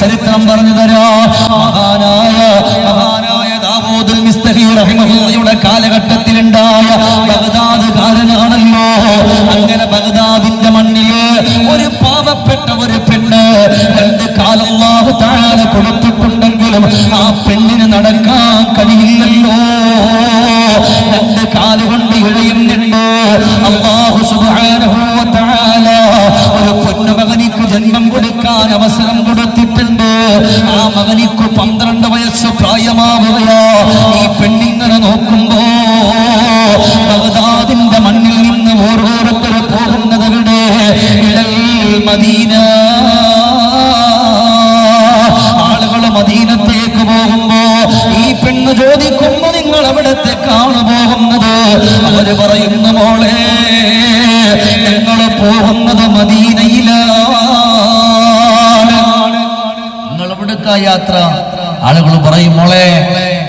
ചരിത്രം പറഞ്ഞു തരാ. മഹാനായ യാത്ര. ആളുകൾ പറയും മോളെ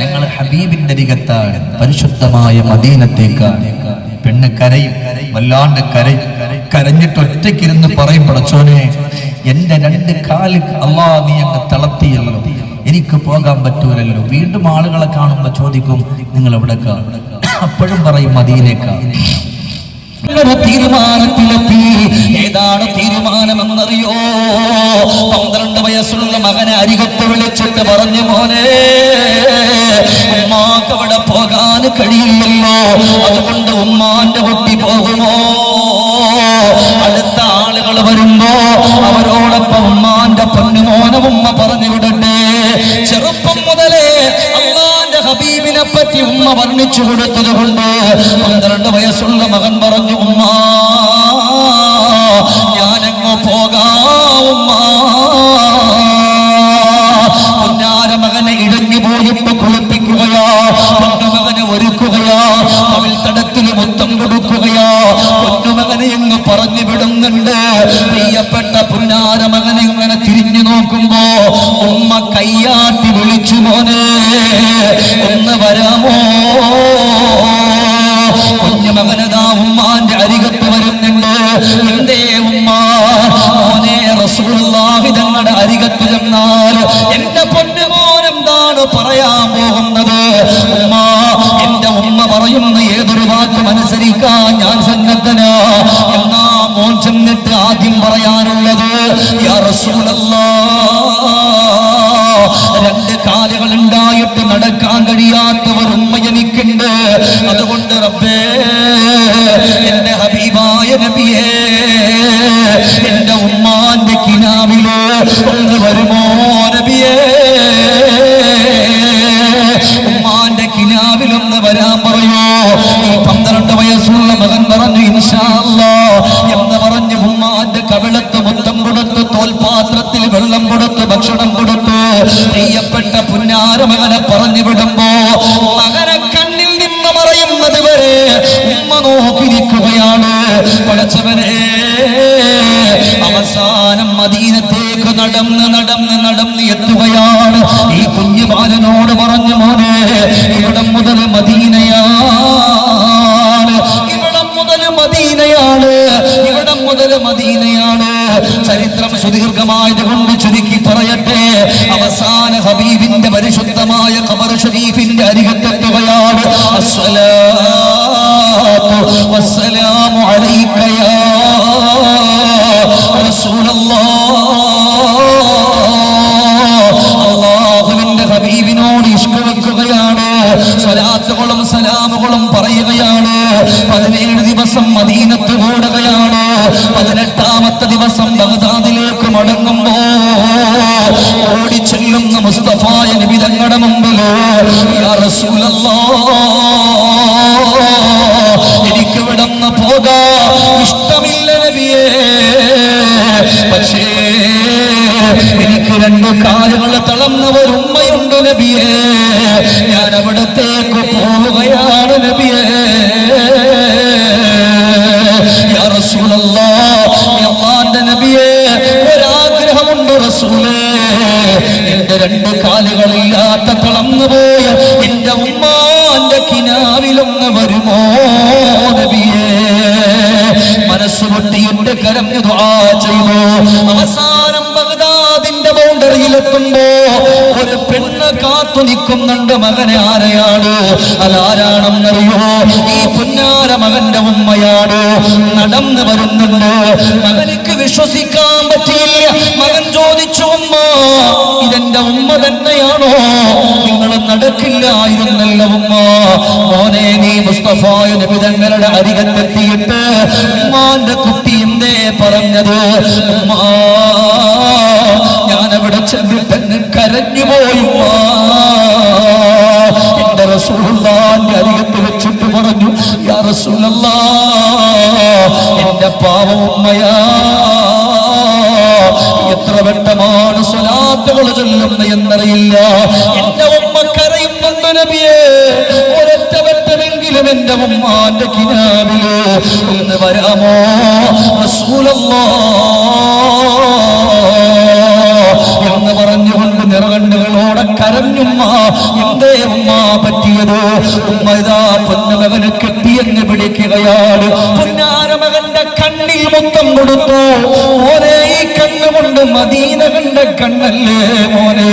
ഞങ്ങൾ ഹബീബിന്റെ അരികത്താണ് പരിശുദ്ധമായ മദീനത്തേക്കാണ്. പെണ്ണ് കരയും വല്ലാണ്ട് കരയും കരഞ്ഞിട്ട് ഒറ്റയ്ക്കിരുന്ന് പറയും പടച്ചോനെ എന്റെ രണ്ട് കാൽ അള്ളാ നീ അങ്ങ് തളർത്തിയല്ലോ. എനിക്ക് പോകാൻ പറ്റൂലല്ലോ. വീണ്ടും ആളുകളെ കാണുമ്പോ ചോദിക്കും നിങ്ങൾ എവിടേക്കാ അപ്പോഴും പറയും മദീനേക്കാ ഒരു തീരുമാനത്തിലെത്തി. ഏതാണ് തീരുമാനമെന്നറിയോ? പന്ത്രണ്ട് വയസ്സുള്ള മകനെ അരികത്ത് വിളിച്ചിട്ട് പറഞ്ഞു മോനെ ഉമ്മാക്ക് അവിടെ പോകാൻ കഴിയില്ലല്ലോ. അതുകൊണ്ട് ഉമ്മാന്റെ കുട്ടി പോകുമോ? അടുത്ത ആളുകൾ വരുമ്പോ അവരോടൊപ്പം ഉമ്മാന്റെ പൊന്നുമോനെ ഉമ്മ പറഞ്ഞു വിടട്ടെ. ചെറുപ്പം മുതലേ ഹബീബിനെ പറ്റി ഉമ്മ വർണിച്ചു കൊടുത്തത് കൊണ്ട് പന്ത്രണ്ട് വയസ്സുള്ള മകൻ പറഞ്ഞു ഉമ്മ ഞാനെങ്ങോ പോകാ ഉമ്മ. മകനെ ഇടഞ്ഞു പോയിപ്പോ കുളിപ്പിക്കുകയോ പൊന്നുമകനെ ഒരുക്കുകയോ അവൾ തടത്തിന് മുത്തം കൊടുക്കുകയോ. പൊന്നുമകനെ എന്ന് പറഞ്ഞു വിടുന്നുണ്ട്. പ്രിയപ്പെട്ട പുന്നാര മകനെ ഇങ്ങനെ നോക്കുമ്പോ ഉമ്മ കയ്യാട്ടി വിളിച്ചു മോനെ ഒന്ന് വരാമോ? കുഞ്ഞു മകനതാ ഉമ്മാന്റെ വരുമോ നബിയേ ഉമ്മാന്റെ കിനാവിലൊന്ന് വരാൻ പറയോ. ഈ പന്ത്രണ്ട് വയസ്സുള്ള മകൻ പറഞ്ഞു ഇൻഷാ അല്ലാ എന്ന് പറഞ്ഞു ഉമ്മാന്റെ കവിളത്ത് മുത്തം കൊടുത്ത് തോൽപാത്രത്തിൽ വെള്ളം കൊടുത്ത് ഭക്ഷണം കൊടുത്ത് പ്രിയപ്പെട്ട പുന്നാര മകനെ പറഞ്ഞു വിടുമ്പോ മകനെ കണ്ണിൽ നിന്ന് മറയുന്നത് വരെ ഉമ്മ നോക്കിയിരിക്കുകയാണ്. പഠിച്ചവനെ അവസാനം മദീനത്തേക്ക് നടന്ന് നടന്ന് നടന്ന് എത്തുകയാണ്. ഈ കുഞ്ഞു ബാലനോട് പറഞ്ഞു മോനെ ഇവിടം മുതൽ മദീനയാണ്. ഇവിടം മുതൽ മദീനയാണ്. ഇവിടം മുതൽ മദീനയാണ്. ചരിത്രം സുദീർഘമായത് കൊണ്ട് ചുരുക്കി പറയട്ടെ. അവസാന ഹബീബിന്റെ പരിശുദ്ധമായ കബർ ഷരീഫിന്റെ അരികത്തെത്തുകയാണ്. അസ്സലാത്തു ഓടിച്ചെല്ലുന്ന മുസ്തഫായ നബി തങ്ങളുടെ റസൂലല്ലാഹ് എനിക്ക് വിടന്ന് പോകാ ഇഷ്ടമില്ല നബിയേ. പക്ഷേ എനിക്ക് രണ്ട് കാലുകൾ തളർന്ന ഒരു ഉമ്മയുണ്ട് നബിയേ. ഞാൻ അവിടത്തേക്ക് മുസ്തഫായ നബിതങ്ങളുടെ അരികത്തെത്തിയിട്ട് ഉമ്മാന്റെ കുട്ടി എന്തേ പറഞ്ഞത്? ഉമ്മാ ഞാൻ അവിടെ ചെന്നിട്ട് അങ്ങ് കരഞ്ഞു പോയി ഉമ്മാ. എന്റെ റസൂള്ളാന്റെ അരികത്ത് വെച്ചിട്ട് പറഞ്ഞു യാ റസൂലല്ലാ എന്റെ പാവ ഉമ്മയാ എത്ര വട്ടമാണ് സ്വലാത്തുകൾ ചൊല്ലുന്നത് എന്നറിയില്ല. എന്റെ എന്റെ ഉമ്മാന്റെ കിനാവിൽ ഒന്ന് വരാമോ? എന്ന് പറഞ്ഞുകൊണ്ട് നിറകണ്ണുകളോടെ കരഞ്ഞുമ്മ എന്തേ ഉമ്മ പറ്റിയത്? ഉമ്മ ഇതാ പൊന്നുമകന് കെട്ടിയെന്ന് പിടിക്കുകയാണ് പൊന്നാരമകന്റെ കണ്ണിൽ മൊത്തം കൊടുത്തു. ഈ കണ്ണുകൊണ്ട് മദീന കണ്ട കണ്ണല്ലേ മോനെ?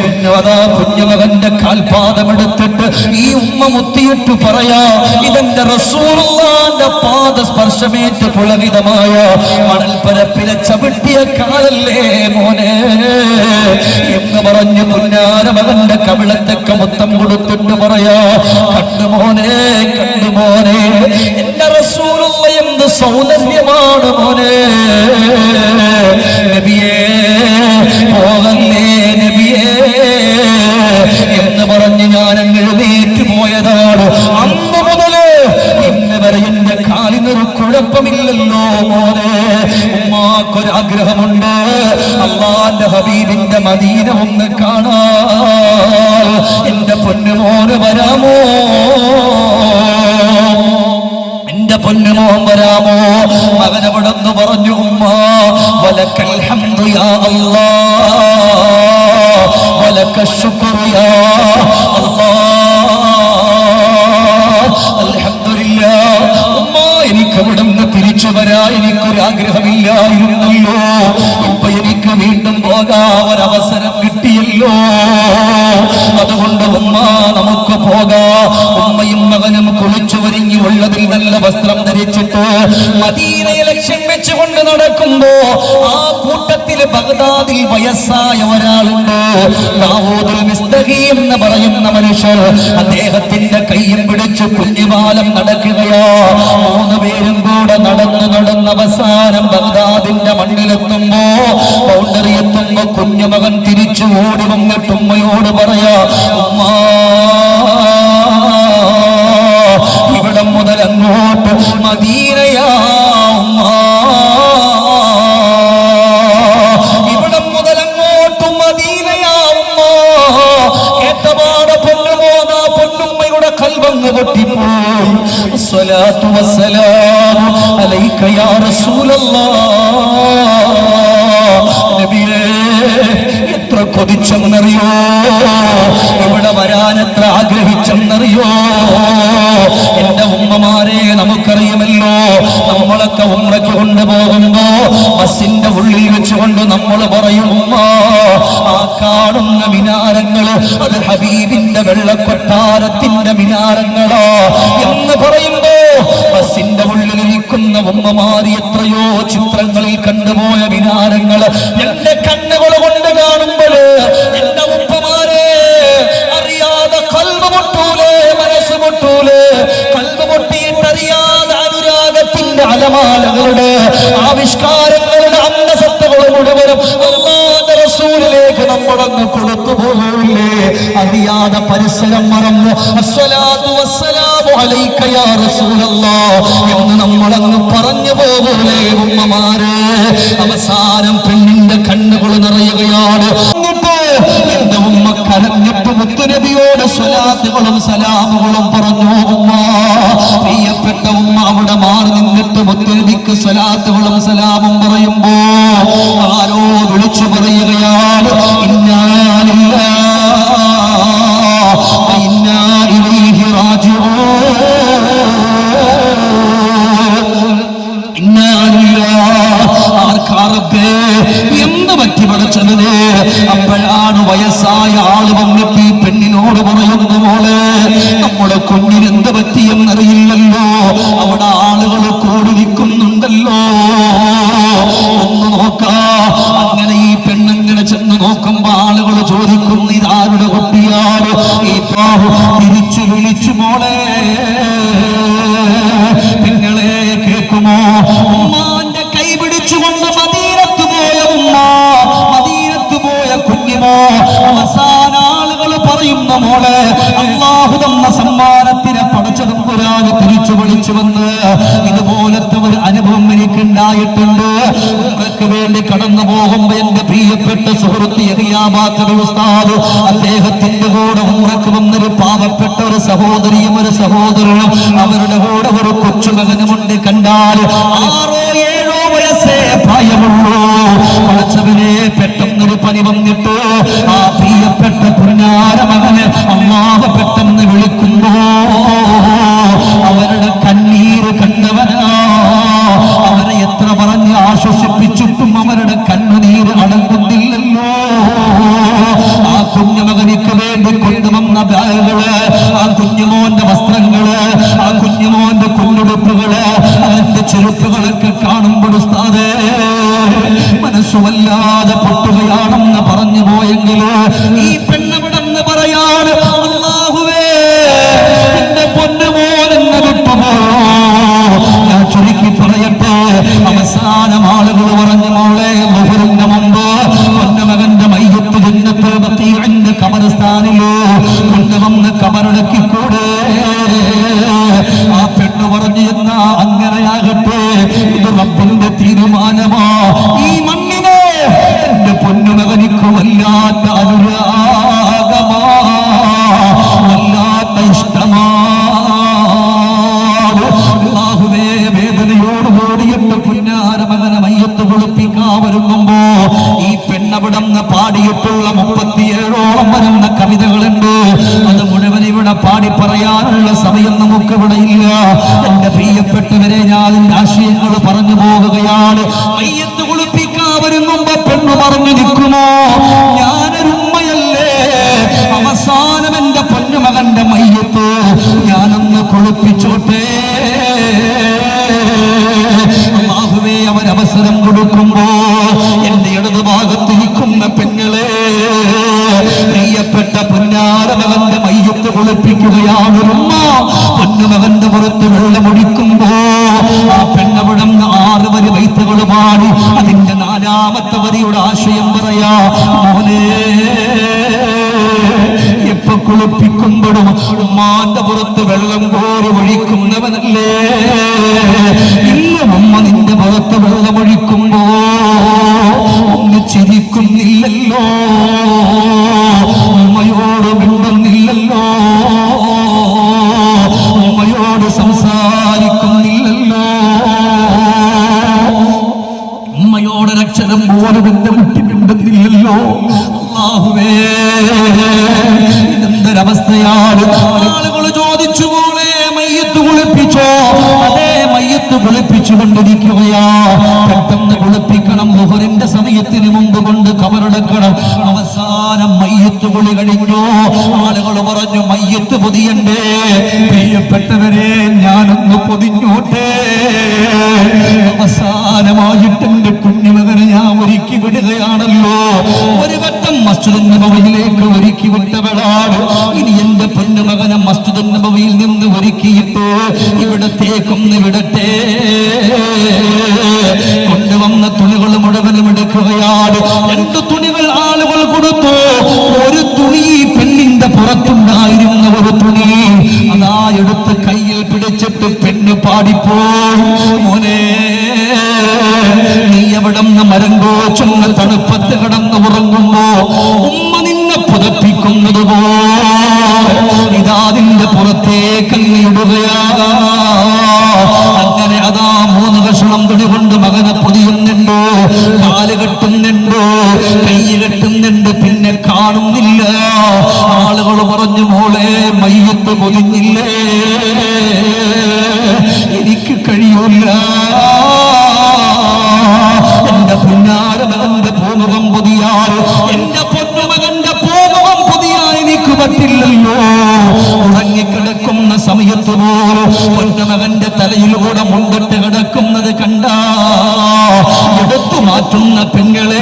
കുഞ്ഞവന്റെ കുഞ്ഞുമകന്റെ കാൽപാദമെടുത്തിട്ട് ഈ ഉമ്മ മുത്തിയിട്ട് പറയാ ഇതെന്റെ റസൂലുള്ളാന്റെ പാദ സ്പർശമേറ്റ് പുളകിതമായ മണൽപ്പരപ്പിലെ ചവിട്ടിയ കാലല്ലേ മോനെ? എന്ന് പറഞ്ഞു പുന്നാരമകന്റെ കവിളത്തൊക്കെ മൊത്തം കൊടുത്തിട്ട് പറയാ കണ്ടു മോനെ കണ്ടു മോനെ എന്റെ റസൂറുള്ള എന്ത് സൗന്ദര്യമാണ് മോനെ? മദീന ഒന്ന് കാണാ എന്റെ പൊന്നുമോന് വരാമോ? എന്റെ പൊന്നുമോൻ വരാമോ? മകനവിടെന്ന് പറഞ്ഞു ഉമ്മ വലക്കൽ ഹംദു അല്ലാ. വയസ്സായ ഒരാളുണ്ട്. എന്ന് പറയുന്ന മനുഷ്യർ അദ്ദേഹത്തിന്റെ കൈയും പിടിച്ച് കുഞ്ഞുപാലം നടക്കുകയോ. മൂന്ന് പേരും കൂടെ നടന്ന് നടന്ന് അവസാനം ബഗ്ദാദിന്റെ മണ്ണിലെത്തുമ്പോ ബൗണ്ടറി എത്തുമ്പോ കുഞ്ഞുമകൻ തിരിച്ചു ഓടി വന്നിട്ട് ഉമ്മയോട് പറയാ ഉമ്മ ഇവിടം മുതൽ അങ്ങോട്ട് മദീനയാ. അലൈക യാ റസൂലല്ലാഹ് നബിയേ എത്ര കൊതിച്ചെന്നറിയോ? ഇവിടെ വരാൻ എത്ര ആഗ്രഹിച്ചെന്നറിയോ? എന്റെ ഉമ്മമാരെ നമുക്കറിയുമല്ലോ. നമ്മളൊക്കെ ഉമ്മയ്ക്ക് കൊണ്ടുപോകുമ്പോ ബസിന്റെ ഉള്ളിൽ വെച്ചുകൊണ്ട് നമ്മൾ പറയും ഉമ്മ ആ കാണുന്ന മിനാരങ്ങൾ അത് ഹബീബിന്റെ വെള്ളക്കൊട്ടാരത്തിന്റെ ഉമ്മമാരി എത്രയോ ചിത്രങ്ങളിൽ കണ്ടുപോയ വിനാരങ്ങൾ എന്റെ കണ്ണുകൾ കൊണ്ട് കാണുമ്പോൾ എന്റെ ഉപ്പമാരെ അറിയാതെ കൽവ് പൊട്ടൂലേ മനസ്സ് പൊട്ടൂലേ. കൽവ് പൊട്ടിയിട്ടറിയാതെ അനുരാഗത്തിന്റെ അലമാലകളുടെ ആവിഷ്കാരങ്ങളുടെ അന്തസത്തകൾ മുഴുവനും അള്ളാന്റെ റസൂലിലേക്ക് നമ്മളങ്ങ് കൊടുത്തു പോകില്ലേ അറിയാതെ പരിസരം മറന്നു. എന്ന് നമ്മളങ്ങ് പറഞ്ഞു പോകൂലേ ഉമ്മമാരെ. അവസാനം പെണ്ണിന്റെ കണ്ണുകൾ നിറയുകയാണ്. എന്റെ ഉമ്മ കരഞ്ഞിട്ട് മുത്തുനബിയോട് സ്വലാത്തുകളും സലാമുകളും പറഞ്ഞു ഉമ്മ പ്രിയപ്പെട്ട ഉമ്മ അവിടെ മാറി നിന്നിട്ട് മുത്തുനബിക്ക് സ്വലാത്തുകളും സലാമും പറയുമ്പോ ആരോ വിളിച്ചു പറയുകയാണ് തിരിച്ചു വിളിച്ചു മോളെ. നിങ്ങളെ കേൾക്കുമോ? ഉമ്മാന്റെ കൈ പിടിച്ചുകൊണ്ട് മദീനത്ത് പോയ ഉമ്മ മദീനത്ത് പോയ കുഞ്ഞുമോ അവസാന ആളുകൾ പറയുന്ന മോളെ അള്ളാഹു തന്ന സമ്മാനത്തിനെ പടച്ചതും ഒരാൾ തിരിച്ചു വിളിച്ചു വന്ന് ഇതുപോലത്തെ ഒരു അനുഭവം എനിക്ക് ഉമ്മക്ക് വേണ്ടി കടന്നു പോകുമ്പോ എന്റെ പ്രിയപ്പെട്ട സുഹൃത്ത് എറിയാമാത്ത ഉസ്താദ്. അദ്ദേഹത്തിന്റെ കൂടെ ഉമ്മക്ക് വന്നൊരു പാവപ്പെട്ട ഒരു സഹോദരിയും ഒരു സഹോദരനും അവരുടെ കൂടെ ഒരു കൊച്ചുമകനുമുണ്ട് കണ്ടാൽ ആറോ പെട്ടെന്നൊരു പനി വന്നിട്ട് ആ പ്രിയപ്പെട്ട പുന്നാര മകന് അമ്മാവ് പെട്ടെന്ന് വിളിക്കുന്നു. Allah. പെണ്ണവിടന്ന് പാടിയിട്ടുള്ള മുപ്പത്തിയേഴോളം വരുന്ന കവിതകളുണ്ട്. അത് മുഴുവൻ ഇവിടെ പാടി പറയാനുള്ള സമയം നമുക്ക് ഇവിടെ ഇല്ല. എന്റെ പ്രിയപ്പെട്ടവരെ ഞാൻ ആശയങ്ങൾ പറഞ്ഞു പോവുകയാണ്. മയ്യത്ത് കുളിപ്പിക്കാൻ ഒരുങ്ങുമ്പോ പെണ്ണ് പറഞ്ഞു നിൽക്കുമോ? ഞാനൊരു ഉമ്മയല്ലേ? അവസാനം എന്റെ പൊന്നുമകന്റെ മയ്യത്ത് ഞാനൊന്ന് കുളിപ്പിച്ചോട്ടെ. അവൻ അവസരം കൊടുക്കുമ്പോ എന്റെ കുഞ്ഞുമകനെ ഞാൻ ഒരുക്കി വിടുകയാണല്ലോ. ഒരു വട്ടം മസ്ജിദ് നബവിയിലേക്ക് ഒരുക്കി വിട്ടവളാണ്. ഇനി എന്റെ പൊന്നുമകനെ മസ്ജിദ് നബവിയിൽ നിന്ന് ഒരുക്കിയിട്ട് ഇവിടത്തേക്കൊന്ന് വിടട്ടെ കൊണ്ടുവന്ന തുണികൾ മുഴുവനും എടുക്കുകയാണ്. രണ്ട് തുണികൾ ആളുകൾ കൊടുത്തു. ഒരു തുണി പെണ്ണിന്റെ പുറത്തുണ്ടായിരുന്ന ഒരു തുണി. അതാ എടുത്ത് കയ്യിൽ പിടിച്ചിട്ട് പെണ്ണ് പാടിപ്പോയി. മോനെ മരം തണുപ്പത്ത് കിടന്ന് ഉറങ്ങുമ്പോ ഉമ്മ നിന്നെ പുതപ്പിക്കുന്നത് പോതാതിന്റെ പുറത്തേക്ക് അങ്ങനെ അതാ മൂന്ന് കഷണം തുണി കൊണ്ട് മകനെ പൊതിയുന്നുണ്ടോ. കാൽ കെട്ടുന്നുണ്ടോ. കൈ കെട്ടുന്നുണ്ട്. പിന്നെ കാണുന്നില്ല. ആളുകൾ പറഞ്ഞു മോളെ മയ്യത്ത് പൊതിഞ്ഞില്ലേ? അവളുടെ മുമ്പിട്ട് കിടക്കുന്നത് കണ്ട എടുത്തു മാറ്റുന്ന പെങ്ങളെ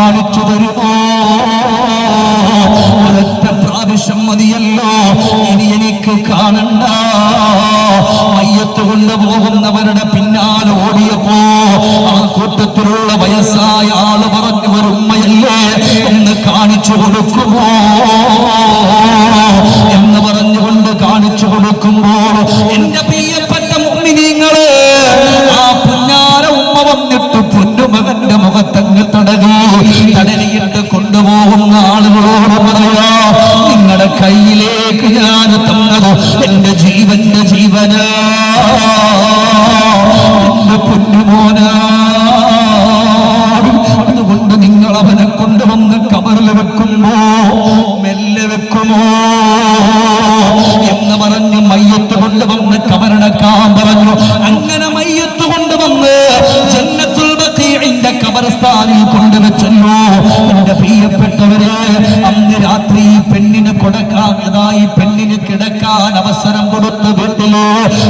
സമ്മാനിച്ചു പോകുന്ന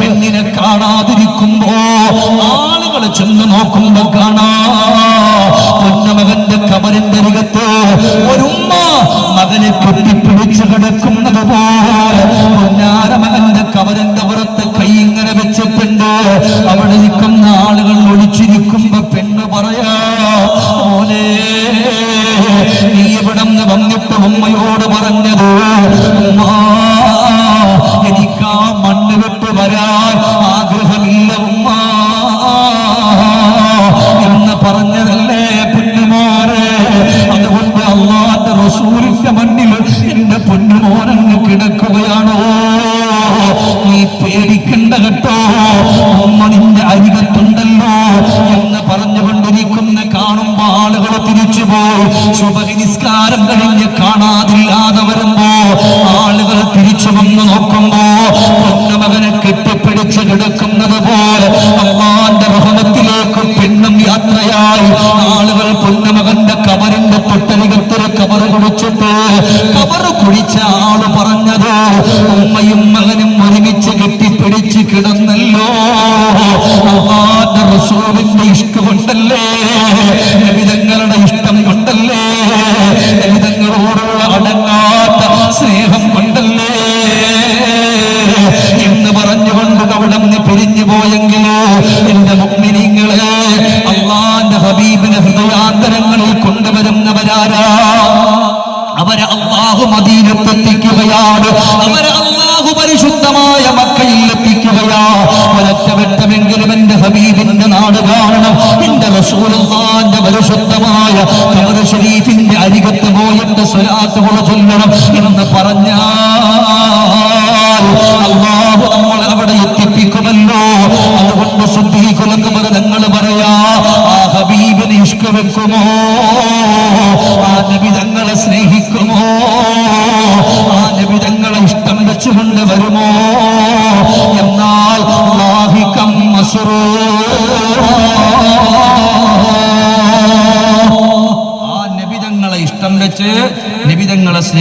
പെണ്ണിനെ കാണാതിരിക്കുമ്പോ ആളുകൾ ചെന്ന് നോക്കുമ്പോ കാണാ. പൊന്നമകന്റെ കബറിന്റെ അരികത്ത് ഒരു മകനെ കെട്ടിപ്പ് ഉമ്മയും മകനും റസൂലുള്ളാന്റെ പരിശുദ്ധമായ ഖബർ ഷരീഫിന്റെ അരികത്ത് പോയിട്ട് സ്വലാത്തുകൾ ചൊല്ലണം എന്ന് പറഞ്ഞാൽ അള്ളാഹു നമ്മളെ അവിടെ എത്തിപ്പിക്കുമല്ലോ. അതുകൊണ്ട് ശുദ്ധീകുലക്കുമത് നിങ്ങൾ പറയാ ആ ഹബീബിനെ ഇഷ്ടവെക്കുമോ ആ നബി തങ്ങളെ സ്നേഹിക്കുമോ? ആ നബി തങ്ങളെ ഇഷ്ടം വെച്ചുകൊണ്ട് വരുമോ? വെച്ച് നിബിതങ്ങളെ സ്നേഹം